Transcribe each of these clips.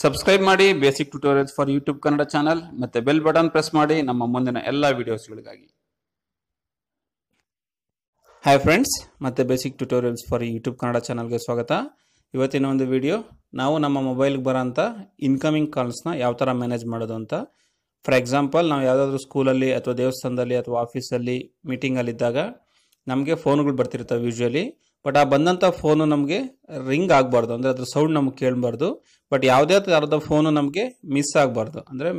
Subscribe ಮಾಡಿ basic tutorials for YouTube Kannada channel ಮತ್ತೆ bell button press ಮಾಡಿ ನಮ್ಮ ಮುಂದಿನ ಎಲ್ಲ ವಿಡಿಯೋಸ್ಗಳಿಗಾಗಿ ಹಾಯ್ ಫ್ರೆಂಡ್ಸ್ ಮತ್ತೆ basic tutorials for YouTube Kannada ಚಾನಲ್ಗೆ ಸ್ವಾಗತ. ಇವತ್ತಿನ ಒಂದು ವಿಡಿಯೋ ನಾವು ನಮ್ಮ ಮೊಬೈಲ್ಗೆ ಬರೋಂಥ ಇನ್ಕಮಿಂಗ್ ಕಾಲ್ಸ್ನ ಯಾವ ಥರ ಮ್ಯಾನೇಜ್ ಮಾಡೋದು ಅಂತ. ಫಾರ್ ಎಕ್ಸಾಂಪಲ್ ನಾವು ಯಾವುದಾದ್ರೂ ಸ್ಕೂಲಲ್ಲಿ ಅಥವಾ ದೇವಸ್ಥಾನದಲ್ಲಿ ಅಥವಾ ಆಫೀಸಲ್ಲಿ ಮೀಟಿಂಗಲ್ಲಿದ್ದಾಗ ನಮಗೆ ಫೋನ್ಗಳು ಬರ್ತಿರ್ತವೆ ಯೂಶ್ವಲಿ ಬಟ್ ಆ ಬಂದಂಥ ಫೋನು ನಮಗೆ ರಿಂಗ್ ಆಗಬಾರ್ದು. ಅಂದರೆ ಅದ್ರ ಸೌಂಡ್ ನಮಗೆ ಕೇಳಬಾರ್ದು. ಬಟ್ ಯಾವುದೇ ಥರದ ಫೋನು ನಮಗೆ ಮಿಸ್ ಆಗಬಾರ್ದು. ಅಂದರೆ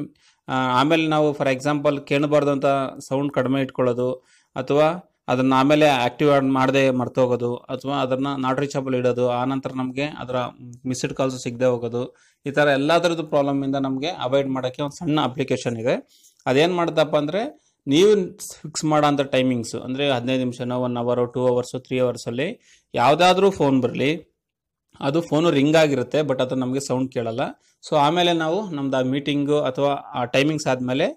ಆಮೇಲೆ ನಾವು ಫಾರ್ ಎಕ್ಸಾಂಪಲ್ ಕೇಳಬಾರ್ದು ಅಂತ ಸೌಂಡ್ ಕಡಿಮೆ ಇಟ್ಕೊಳ್ಳೋದು, ಅಥವಾ ಅದನ್ನು ಆಮೇಲೆ ಆ್ಯಕ್ಟಿವ್ ಮಾಡದೆ ಮರ್ತೋಗೋದು, ಅಥವಾ ಅದನ್ನು ನಾಟ್ ರೀಚಬಲ್ ಇಡೋದು ಆನಂತರ ನಮಗೆ ಅದರ ಮಿಸ್ಡ್ ಕಾಲ್ಸ್ ಸಿಗದೆ ಹೋಗೋದು, ಈ ಥರ ಎಲ್ಲ ಥರದ್ದು ಪ್ರಾಬ್ಲಮಿಂದ ನಮಗೆ ಅವಾಯ್ಡ್ ಮಾಡೋಕ್ಕೆ ಒಂದು ಸಣ್ಣ ಅಪ್ಲಿಕೇಶನ್ ಇದೆ. ಅದೇನು ಮಾಡುತ್ತಪ್ಪ ಅಂದರೆ ನೀವು ಫಿಕ್ಸ್ ಮಾಡೋ ಅಂಥ ಟೈಮಿಂಗ್ಸು ಅಂದರೆ ಹದಿನೈದು ನಿಮಿಷನೋ one hour two hours three ಅವರ್ಸಲ್ಲಿ ಯಾವುದಾದ್ರೂ ಫೋನ್ ಬರಲಿ, ಅದು ಫೋನು ರಿಂಗ್ ಆಗಿರುತ್ತೆ ಬಟ್ ಅದು ನಮಗೆ ಸೌಂಡ್ ಕೇಳಲ್ಲ. ಸೊ ಆಮೇಲೆ ನಾವು ನಮ್ದು ಆ ಮೀಟಿಂಗು ಅಥವಾ ಆ ಟೈಮಿಂಗ್ಸ್ ಆದಮೇಲೆ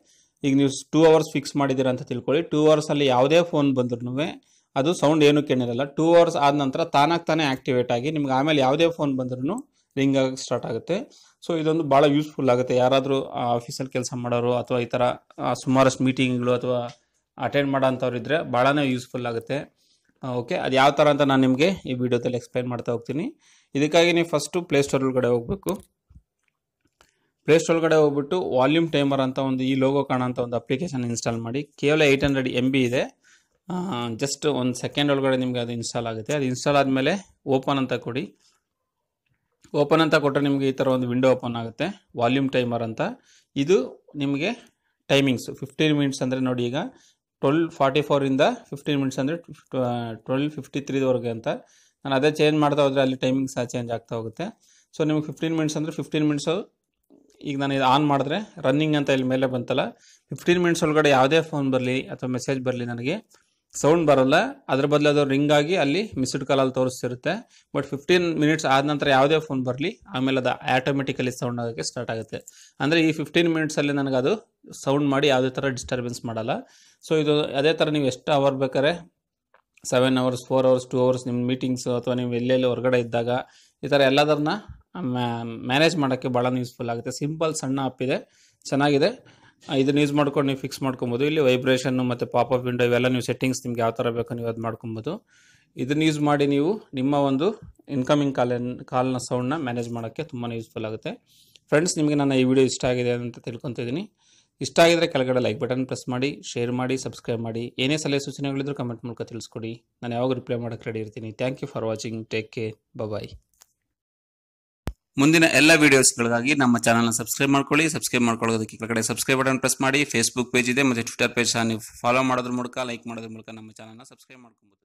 ಈಗ ನೀವು ಟೂ ಅವರ್ಸ್ ಫಿಕ್ಸ್ ಮಾಡಿದ್ದೀರ ಅಂತ ತಿಳ್ಕೊಳ್ಳಿ. ಟೂ ಅವರ್ಸಲ್ಲಿ ಯಾವುದೇ ಫೋನ್ ಬಂದ್ರೂ ಅದು ಸೌಂಡ್ ಏನು ಕೇಳಿರಲ್ಲ. ಟೂ ಅವರ್ಸ್ ಆದ ನಂತರ ತಾನಾಗಿ ತಾನೇ ಆಕ್ಟಿವೇಟ್ ಆಗಿ ನಿಮ್ಗೆ ಆಮೇಲೆ ಯಾವುದೇ ಫೋನ್ ಬಂದ್ರೂ ರಿಂಗ್ ಆಗಕ್ಕೆ ಸ್ಟಾರ್ಟ್ ಆಗುತ್ತೆ. ಸೊ ಇದೊಂದು ಭಾಳ ಯೂಸ್ಫುಲ್ ಆಗುತ್ತೆ. ಯಾರಾದರೂ ಆಫೀಸಲ್ಲಿ ಕೆಲಸ ಮಾಡೋರು ಅಥವಾ ಈ ಥರ ಸುಮಾರಷ್ಟು ಮೀಟಿಂಗ್ಗಳು ಅಥವಾ ಅಟೆಂಡ್ ಮಾಡೋಂಥವ್ರು ಇದ್ದರೆ ಭಾಳನೇ ಯೂಸ್ಫುಲ್ ಆಗುತ್ತೆ. ಓಕೆ ಅದು ಯಾವ ಥರ ಅಂತ ನಾನು ನಿಮಗೆ ಈ ವಿಡಿಯೋದಲ್ಲಿ ಎಕ್ಸ್ಪ್ಲೈನ್ ಮಾಡ್ತಾ ಹೋಗ್ತೀನಿ. ಇದಕ್ಕಾಗಿ ನೀವು ಫಸ್ಟು ಪ್ಲೇಸ್ಟೋರ್ ಒಳಗಡೆ ಹೋಗಬೇಕು. ಪ್ಲೇಸ್ಟೋರ್ ಒಳಗಡೆ ಹೋಗ್ಬಿಟ್ಟು ವಾಲ್ಯೂಮ್ ಟೈಮರ್ ಅಂತ ಒಂದು, ಈ ಲೋಗೋ ಕಾಣೋಂಥ ಒಂದು ಅಪ್ಲಿಕೇಶನ್ ಇನ್ಸ್ಟಾಲ್ ಮಾಡಿ. ಕೇವಲ ಏಯ್ಟ್ ಹಂಡ್ರೆಡ್ ಎಂ ಬಿ ಇದೆ. ಜಸ್ಟ್ ಒಂದು ಸೆಕೆಂಡ್ ಒಳಗಡೆ ನಿಮಗೆ ಅದು ಇನ್ಸ್ಟಾಲ್ ಆಗುತ್ತೆ. ಅದು ಇನ್ಸ್ಟಾಲ್ ಆದಮೇಲೆ ಓಪನ್ ಅಂತ ಕೊಡಿ. ಓಪನ್ ಅಂತ ಕೊಟ್ಟರೆ ನಿಮಗೆ ಈ ಥರ ಒಂದು ವಿಂಡೋ ಓಪನ್ ಆಗುತ್ತೆ. ವಾಲ್ಯೂಮ್ ಟೈಮರ್ ಅಂತ. ಇದು ನಿಮಗೆ ಟೈಮಿಂಗ್ಸು ಫಿಫ್ಟೀನ್ ಮಿನಿಟ್ಸ್ ಅಂದರೆ ನೋಡಿ ಈಗ ಟ್ವೆಲ್ ಫಾರ್ಟಿ ಫೋರಿಂದ ಫಿಫ್ಟೀನ್ ಮಿನಿಟ್ಸ್ ಅಂದರೆ ಟ್ವೆಲ್ ಫಿಫ್ಟಿ ತ್ರೀವರೆಗೆ ಅಂತ. ನಾನು ಅದೇ ಚೇಂಜ್ ಮಾಡ್ತಾ ಹೋದರೆ ಅಲ್ಲಿ ಟೈಮಿಂಗ್ಸ್ ಚೇಂಜ್ ಆಗ್ತಾ ಹೋಗುತ್ತೆ. ಸೊ ನಿಮಗೆ ಫಿಫ್ಟೀನ್ ಮಿನಿಟ್ಸ್ ಅಂದರೆ ಫಿಫ್ಟೀನ್ ಮಿನಿಟ್ಸು ಈಗ ನಾನು ಇದು ಆನ್ ಮಾಡಿದ್ರೆ ರನ್ನಿಂಗ್ ಅಂತ ಇಲ್ಲಿ ಮೇಲೆ ಬಂತಲ್ಲ ಫಿಫ್ಟೀನ್ ಮಿನಿಟ್ಸ್ ಒಳಗಡೆ ಯಾವುದೇ ಫೋನ್ ಬರಲಿ ಅಥವಾ ಮೆಸೇಜ್ ಬರಲಿ ನನಗೆ ಸೌಂಡ್ ಬರಲ್ಲ. ಅದ್ರ ಬದಲು ಅದು ರಿಂಗ್ ಆಗಿ ಅಲ್ಲಿ ಮಿಸ್ಡ್ ಕಾಲಲ್ಲಿ ತೋರಿಸ್ತಿರುತ್ತೆ. ಬಟ್ ಫಿಫ್ಟೀನ್ ಮಿನಿಟ್ಸ್ ಆದ ನಂತರ ಯಾವುದೇ ಫೋನ್ ಬರಲಿ, ಆಮೇಲೆ ಅದು ಆಟೋಮೆಟಿಕಲಿ ಸೌಂಡ್ ಆಗೋಕ್ಕೆ ಸ್ಟಾರ್ಟ್ ಆಗುತ್ತೆ. ಅಂದರೆ ಈ ಫಿಫ್ಟೀನ್ ಮಿನಿಟ್ಸಲ್ಲಿ ನನಗೆ ಅದು ಸೌಂಡ್ ಮಾಡಿ ಯಾವುದೇ ಥರ ಡಿಸ್ಟರ್ಬೆನ್ಸ್ ಮಾಡಲ್ಲ. ಸೊ ಇದು ಅದೇ ಥರ ನೀವು ಎಷ್ಟು ಅವರ್ ಬೇಕಾದ್ರೆ seven hours four hours two hours ನಿಮ್ಮ ಮೀಟಿಂಗ್ಸು ಅಥವಾ ನೀವು ಎಲ್ಲೆಲ್ಲಿ ಹೊರಗಡೆ ಇದ್ದಾಗ ಈ ಥರ ಎಲ್ಲದನ್ನ ಮ್ಯಾನೇಜ್ ಮಾಡೋಕ್ಕೆ ಭಾಳ ಯೂಸ್ಫುಲ್ ಆಗುತ್ತೆ. ಸಿಂಪಲ್ ಸಣ್ಣ ಆಪ್ ಇದೆ. ಚೆನ್ನಾಗಿದೆ. ಇದನ್ನ ಯೂಸ್ ಮಾಡ್ಕೊಂಡು ನೀವು ಫಿಕ್ಸ್ ಮಾಡ್ಕೊಬೋದು. ಇಲ್ಲಿ ವೈಬ್ರೇಷನ್ನು ಮತ್ತು ಅಪ್ ವಿಂಡೋ ಇವೆಲ್ಲ ನೀವು ಸೆಟ್ಟಿಂಗ್ಸ್ ನಿಮ್ಗೆ ಯಾವ ಥರ ಬೇಕೋ ನೀವು ಅದು ಮಾಡ್ಕೊಬೋದು. ಇದನ್ನ ಯೂಸ್ ಮಾಡಿ ನೀವು ನಿಮ್ಮ ಒಂದು ಇನ್ಕಮಿಂಗ್ ಕಾಲ್ ಕಾಲ್ನ ಸೌಂಡ್ನ ಮ್ಯಾನೇಜ್ ಮಾಡೋಕ್ಕೆ ತುಂಬಾ ಯೂಸ್ಫುಲ್ ಆಗುತ್ತೆ. ಫ್ರೆಂಡ್ಸ್ ನಿಮಗೆ ನನ್ನ ಈ ವಿಡಿಯೋ ಇಷ್ಟ ಆಗಿದೆ ಅಂತ ತಿಳ್ಕೊತಿದ್ದೀನಿ ಇಷ್ಟ ಆಗಿದ್ರೆ ಕೆಳಗಡೆ ಲೈಕ್ ಬಟನ್ ಪ್ರೆಸ್ ಮಾಡಿ ಶೇರ್ ಮಾಡಿ ಸಬ್ಸ್ಕ್ರೈಬ್ ಮಾಡಿ. ಏನೇ ಸಲಹೆ ಸೂಚನೆಗಳಿದ್ರು ಕಮೆಂಟ್ ಮೂಲಕ ತಿಳಿಸ್ಕೊಡಿ. ನಾನು ಯಾವಾಗ ರಿಪ್ಲೈ ಮಾಡೋಕ್ಕೆ ರೆಡಿ ಇರ್ತೀನಿ. Thank you for watching take care bye ಮುಂದಿನ ಎಲ್ಲ ವಿಡಿಯೋಸ್ಗಳಿಗಾಗಿ ನಮ್ಮ ಚಾನಲ್ನ ಸಬ್ಸ್ಕ್ರೈಬ್ ಮಾಡ್ಕೊಳ್ಳಿ. ಸಬ್ಸ್ಕ್ರೈಬ್ ಮಾಡ್ಕೊಳ್ಳೋದಕ್ಕೆ ಕೆಳಗಡೆ ಸಬ್ಸ್ಕ್ರೈಬ್ ಬಟನ್ ಪ್ರೆಸ್ ಮಾಡಿ. ಫೇಸ್ಬುಕ್ ಪೇಜ್ ಇದೆ, ಮತ್ತು ಟ್ವಿಟರ್ ಪೇಜ್ ನೀವು ಫಾಲೋ ಮಾಡೋದ್ರ ಮೂಲಕ ಲೈಕ್ ಮಾಡೋದ್ರ ಮೂಲಕ ನಮ್ಮ ಚಾನಲ್ನ ಸಬ್ಸ್ಕ್ರೈಬ್ ಮಾಡ್ಕೊಬೋದು.